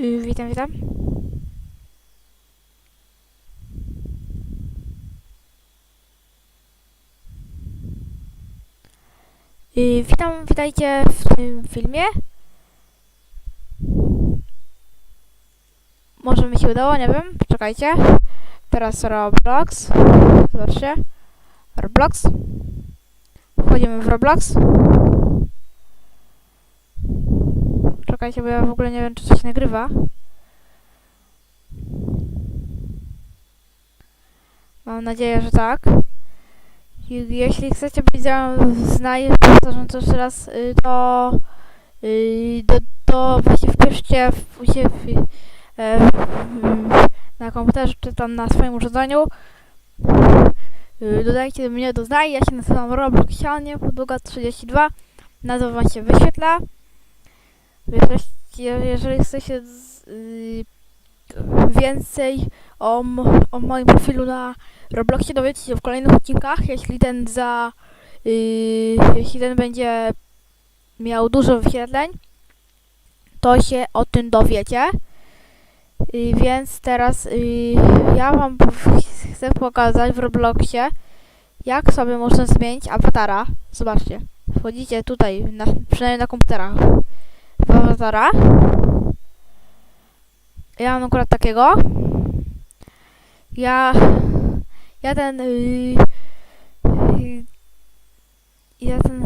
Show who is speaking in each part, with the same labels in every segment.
Speaker 1: witam, witam. Y, witam, witajcie w tym filmie. Może mi się udało, nie wiem. Poczekajcie. Teraz Roblox. Zobaczcie. Roblox. Wchodzimy w Roblox. Czekajcie, bo ja w ogóle nie wiem, czy coś nagrywa. Mam nadzieję, że tak. Jeśli chcecie być ze mną z naj, powtarzam to jeszcze raz, y, to, y, to, to właśnie wpiszcie w, w, e, w, na komputerze czy tam na swoim urządzeniu. Y, Dodajcie mnie do znaj, ja się nazywam Robloxianie, podługa 32. Nazwa wam się wyświetla. Jeżeli, chcecie y, więcej o, o moim profilu na Robloxie dowiecie się w kolejnych odcinkach, jeśli ten za y, jeśli ten będzie miał dużo wyświetleń, to się o tym dowiecie. Y, więc teraz ja wam chcę pokazać w Robloxie, jak sobie można zmienić awatara. Zobaczcie, wchodzicie tutaj, na, przynajmniej na komputerach, awatara. Ja mam akurat takiego. Ja ja ten yy, ja ten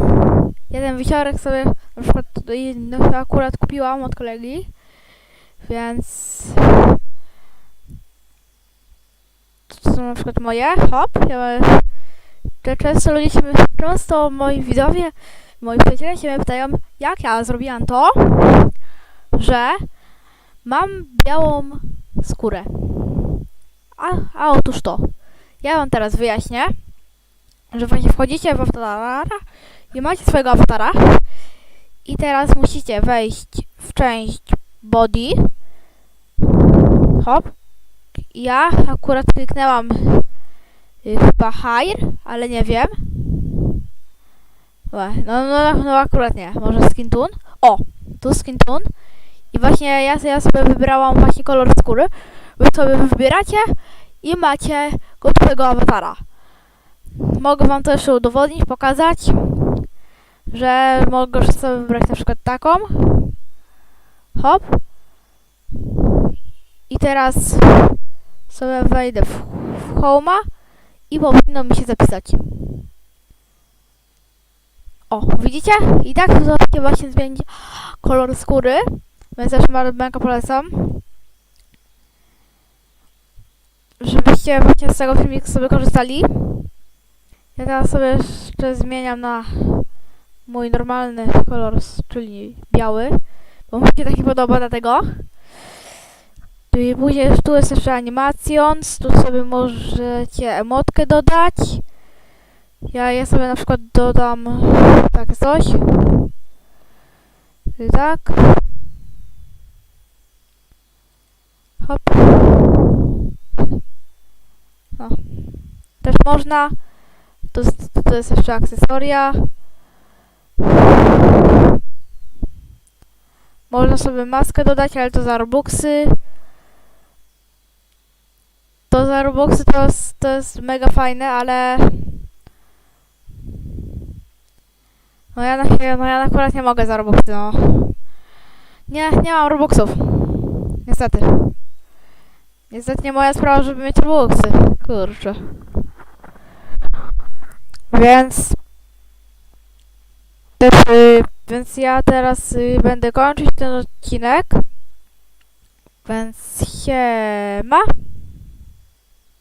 Speaker 1: ja ten wisiorek sobie na przykład no, akurat kupiłam od kolegi więc to są na przykład moje hop ja, często ludzie się często moi widzowie moi przyjaciele się mnie pytają jak ja zrobiłam to że mam białą skórę a, a otóż to ja wam teraz wyjaśnię, że właśnie wchodzicie w awatara i macie swojego awatara i teraz musicie wejść w część body. Hop. Ja akurat kliknęłam y, chyba hire, ale nie wiem. Łe, No, no, no akurat nie. Może skin tone. O, tu skin tone. I właśnie ja, ja sobie wybrałam właśnie kolor skóry. Wy sobie wybieracie i macie gotowego awatara. Mogę wam to jeszcze udowodnić, pokazać, że mogę sobie wybrać na przykład taką. Hop. I teraz sobie wejdę w, w Home'a i powinno mi się zapisać. O, widzicie? I tak sobie właśnie zmienić kolor skóry. Więc też mega polecam żebyście właśnie z tego filmiku sobie korzystali. Ja teraz sobie jeszcze zmieniam na mój normalny kolor, czyli biały, bo mi się taki podoba dlatego. I później tu jest jeszcze animacjons, tu sobie możecie emotkę dodać. Ja, ja sobie na przykład dodam tak coś. Tak. Hop. O. Też można. To to jest jeszcze akcesoria. Można sobie maskę dodać, ale to za robuxy. To za robuxy to jest, to jest mega fajne, ale... No ja, na, no ja akurat nie mogę za robuxy, no. Nie, nie mam robuxów. Niestety. Niestety nie moja sprawa, żeby mieć robuxy. Kurczę. Więc... Też, y, więc ja teraz y, będę kończyć ten odcinek. Więc siema.